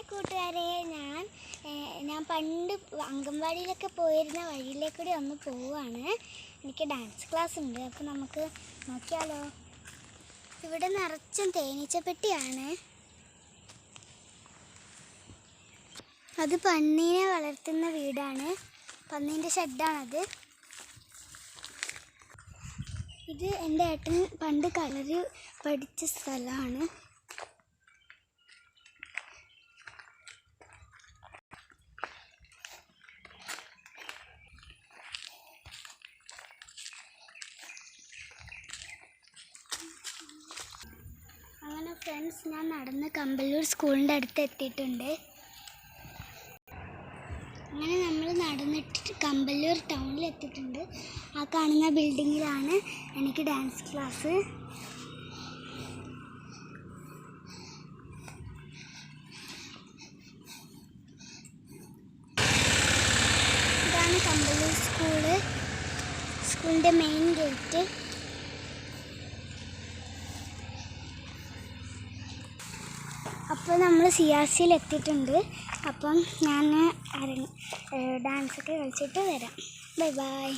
Hi കൂട്ടുകാരെ. ഞാൻ ഞാൻ പണ്ട് അംഗൻവാടിയിലൊക്കെ പോയിരുന്ന വഴിയിലേക്കൂടി ഒന്ന് പോവുകയാണ് എനിക്ക് ഡാൻസ് ക്ലാസ് ഉണ്ട്. അപ്പോൾ നമുക്ക് നോക്കിയാലോ. ഇവിടെ നിറച്ചും തേനീച്ചപ്പെട്ടിയാണ്. അത് പന്നീനെ വളർത്തുന്ന വീടാണ്. പന്നീന്റെ ഷെഡാണത്. ഇത് എന്റെ ഏട്ടൻ പണ്ട് കളറി പഠിച്ച സ്ഥലമാണ് അങ്ങനെ ഫ്രണ്ട്സ് ഞാൻ നടന്ന് കമ്പല്ലൂർ സ്കൂളിന്റെ അടുത്ത് എത്തിയിട്ടുണ്ട്. അങ്ങനെ നമ്മൾ നടന്നിട്ട് കമ്പല്ലൂർ ടൗണിൽ എത്തിയിട്ടുണ്ട്. ആ കാണുന്ന ബിൽഡിങ്ങിലാണ് എനിക്ക് ഡാൻസ് ക്ലാസ് ഇതാണ് കമ്പല്ലൂർ സ്കൂൾ. സ്കൂളിന്റെ മെയിൻ ഗേറ്റ് അപ്പോൾ നമ്മൾ സി ആർ സിയിൽ എത്തിയിട്ടുണ്ട്. അപ്പം ഞാൻ ഡാൻസൊക്കെ കളിച്ചിട്ട് വരാം. Bye bye